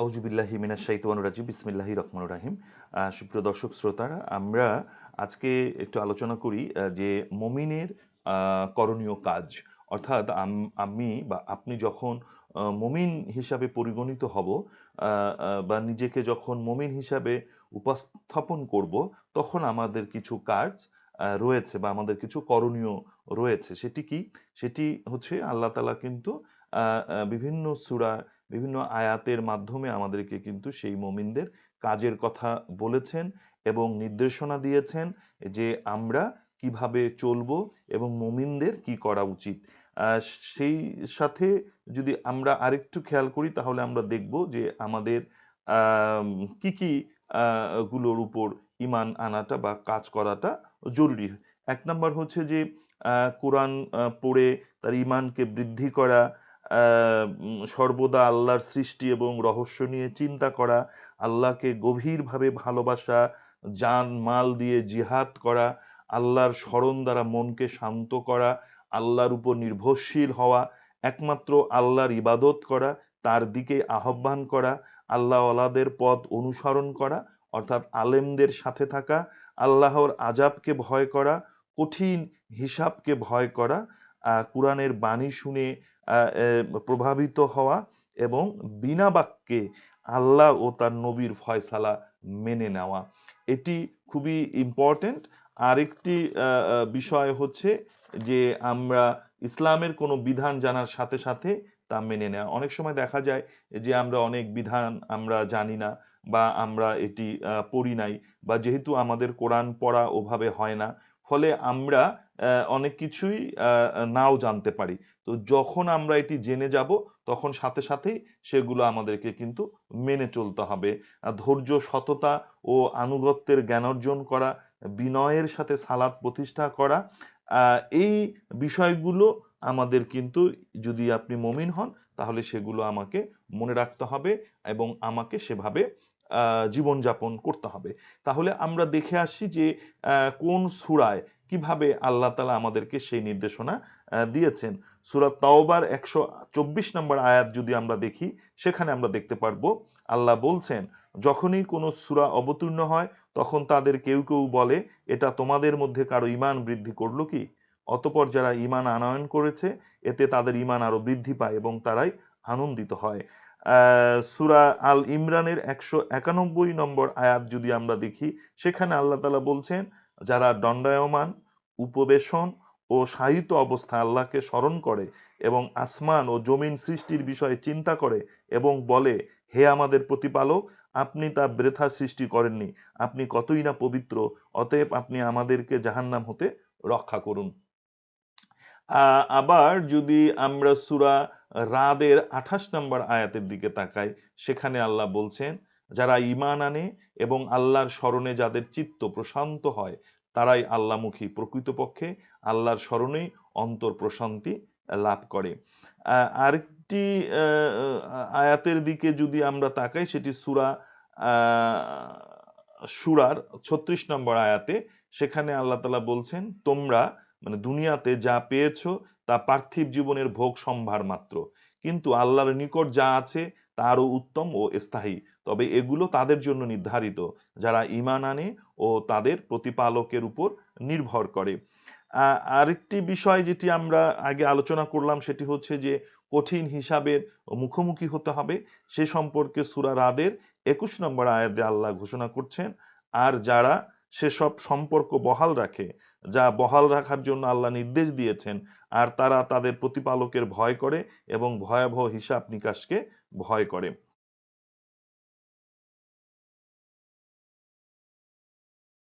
আউজুবিল্লাহি মিনাশ শাইতানির রাজিম বিসমিল্লাহি রহমানির রাহিম। সুপ্রিয় দর্শক, শ্রোতারা, আমরা আজকে একটু আলোচনা করি যে মমিনের করণীয় কাজ। অর্থাৎ আমি বা আপনি যখন মমিন হিসাবে পরিগণিত হব বা নিজেকে যখন মমিন হিসাবে উপস্থাপন করব, তখন আমাদের কিছু কাজ রয়েছে বা আমাদের কিছু করণীয় রয়েছে। সেটি কি? সেটি হচ্ছে আল্লাহ তালা কিন্তু বিভিন্ন সূরা বিভিন্ন আয়াতের মাধ্যমে আমাদেরকে কিন্তু সেই মমিনদের কাজের কথা বলেছেন এবং নির্দেশনা দিয়েছেন যে আমরা কীভাবে চলবো এবং মমিনদের কি করা উচিত। সেই সাথে যদি আমরা আরেকটু খেয়াল করি তাহলে আমরা দেখব যে আমাদের আম, কি কি গুলোর উপর ইমান আনাটা বা কাজ করাটা জরুরি। এক নম্বর হচ্ছে যে কোরআন পড়ে তার ইমানকে বৃদ্ধি করা সর্বদা আল্লাহর সৃষ্টি এবং রহস্য নিয়ে চিন্তা করা, আল্লাহকে গভীরভাবে ভালোবাসা, জান, মাল দিয়ে জিহাদ করা, আল্লাহর স্মরণ দ্বারা মনকে শান্ত করা, আল্লাহর উপর নির্ভরশীল হওয়া, একমাত্র আল্লাহর ইবাদত করা, তার দিকে আহ্বান করা আল্লাহ আলাদের পথ অনুসরণ করা, অর্থাৎ আলেমদের সাথে থাকা, আল্লাহর আজাবকে ভয় করা, কঠিন হিসাবকে ভয় করা কোরআনের বাণী শুনে প্রভাবিত হওয়া এবং বিনা বাক্যে আল্লাহ ও তার নবীর ফয়সালা মেনে নেওয়া। এটি খুবই ইম্পর্ট্যান্ট আরেকটি বিষয় হচ্ছে যে আমরা ইসলামের কোনো বিধান জানার সাথে সাথে তা মেনে নেওয়া। অনেক সময় দেখা যায় যে আমরা অনেক বিধান আমরা জানি না বা আমরা এটি পড়ি নাই বা যেহেতু আমাদের কোরআন পড়া ওভাবে হয় না, ফলে আমরা অনেক কিছুই নাও জানতে পারি। তো যখন আমরা এটি জেনে যাব, তখন সাথে সাথেই সেগুলো আমাদেরকে কিন্তু মেনে চলতে হবে। ধৈর্য, সততা ও আনুগত্যের জ্ঞান অর্জন করা, বিনয়ের সাথে সালাদ প্রতিষ্ঠা করা এই বিষয়গুলো আমাদের কিন্তু যদি আপনি মমিন হন, তাহলে সেগুলো আমাকে মনে রাখতে হবে এবং আমাকে সেভাবে জীবনযাপন করতে হবে। তাহলে আমরা দেখে আসি যে কোন সুরায় কীভাবে আল্লাহ তালা আমাদেরকে সেই নির্দেশনা দিয়েছেন? সুরাত তাওবার একশো চব্বিশ নম্বর আয়াত যদি আমরা দেখি, সেখানে আমরা দেখতে পারব, আল্লাহ বলছেন, যখনই কোনো সুরা অবতীর্ণ হয়, তখন তাদের কেউ কেউ বলে, এটা তোমাদের মধ্যে কারও ইমান বৃদ্ধি করল কি অতপর যারা ইমান আনয়ন করেছে, এতে তাদের ইমান আরও বৃদ্ধি পায় এবং তারাই আনন্দিত হয়। সুরা আল ইমরানের একশো একানব্বই নম্বর আয়াত যদি আমরা দেখি, সেখানে আল্লাহ তালা বলছেন যারা দণ্ডায়মান, উপবেশন ও সাহিত্য অবস্থায় আল্লাহকে স্মরণ করে এবং আসমান ও জমিন সৃষ্টির বিষয়ে চিন্তা করে এবং বলে, হে আমাদের প্রতিপালক, আপনি তা বৃথা সৃষ্টি করেননি। আপনি কতই না পবিত্র, অতএব আপনি আমাদেরকে জাহান্নাম হতে রক্ষা করুন। আবার যদি আমরা সুরা রাদের আঠাশ নম্বর আয়াতের দিকে তাকাই, সেখানে আল্লাহ বলছেন যারা ইমান আনে এবং আল্লাহর স্মরণে যাদের চিত্ত প্রশান্ত হয়, তারাই আল্লাহমুখী প্রকৃতপক্ষে আল্লাহর স্মরণেই অন্তর প্রশান্তি লাভ করে। আরেকটি আয়াতের দিকে যদি আমরা তাকাই, সেটি সুরা সুরার ছত্রিশ নম্বর আয়াতে, সেখানে আল্লাহ তালা বলছেন, তোমরা মানে দুনিয়াতে যা পেয়েছ, তা পার্থিব জীবনের ভোগ সম্ভার মাত্র। কিন্তু আল্লাহর নিকট যা আছে তা আরও উত্তম ও স্থায়ী। তবে এগুলো তাদের জন্য নির্ধারিত, যারা ইমান আনে ও তাদের প্রতিপালকের উপর নির্ভর করে। আরেকটি বিষয় যেটি আমরা আগে আলোচনা করলাম সেটি হচ্ছে যে, কঠিন হিসাবের মুখোমুখি হতে হবে। সে সম্পর্কে সুরা রাদের একুশ নম্বর আয়াতে আল্লাহ ঘোষণা করছেন, আর যারা সেসব সম্পর্ক বহাল রাখে, যা বহাল রাখার জন্য আল্লাহ নির্দেশ দিয়েছেন। আর তারা তাদের প্রতিপালকের ভয় করে এবং ভয়াবহ হিসাব নিকাশকে ভয় করে।